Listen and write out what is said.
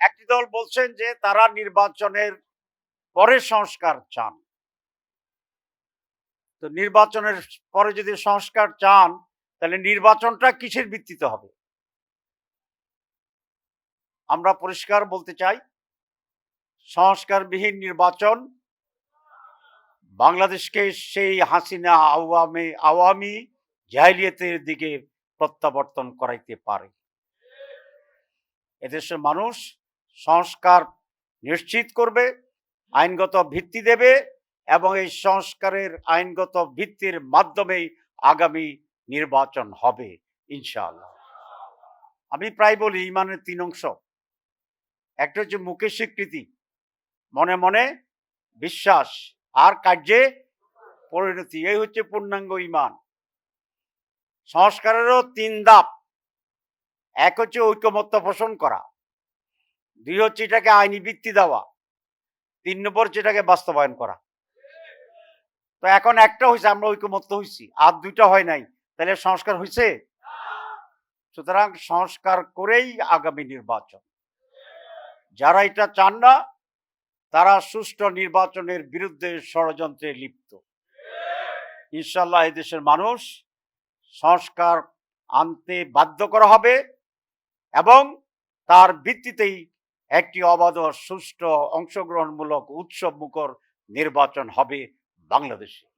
একটি দল বলছেন যে তারা নির্বাচনের পরে সংস্কার চান। তো নির্বাচনের পরে যদি সংস্কার চান, তাহলে নির্বাচনটা কিসের ভিত্তিতে হবে? আমরা পরিষ্কার বলতে চাই, সংস্কারবিহীন নির্বাচন বাংলাদেশকে সেই হাসিনা আওয়ামী আওয়ামী জাহিলিয়াতের দিকে প্রত্যাবর্তন করাইতে পারে। এদেশের মানুষ সংস্কার নিশ্চিত করবে, আইনগত ভিত্তি দেবে এবং এই সংস্কারের আইনগত ভিত্তির মাধ্যমেই আগামী নির্বাচন হবে, ইনশাআল্লাহ। আমি প্রায় বলি, ইমানের তিন অংশ। একটা হচ্ছে মুখে স্বীকৃতি। মনে মনে বিশ্বাস আর কার্যে পরিণতি, এই হচ্ছে পূর্ণাঙ্গ ইমান। সংস্কারেরও তিন ধাপ। এক হচ্ছে ঐক্যমত্য পোষণ করা। দুই হচ্ছে এটাকে আইনি ভিত্তি দেওয়া। তিন নম্বর হচ্ছে এটাকে বাস্তবায়ন করা। তো এখন একটা হয়েছে আমরা ঐক্যমত্য হয়েছি আর দুইটা হয় নাই। তাহলে সংস্কার হয়েছে সুতরাং সংস্কার করেই আগামী নির্বাচন। যারা এটা চান না, তারা সুষ্ঠু নির্বাচনের বিরুদ্ধে ষড়যন্ত্রে লিপ্ত। ইনশাল্লাহ দেশের মানুষ সংস্কার আনতে বাধ্য করা হবে এবং তার ভিত্তিতেই একটি অবাধ সুষ্ঠু অংশগ্রহণমূলক উৎসবমুখর নির্বাচন হবে বাংলাদেশে।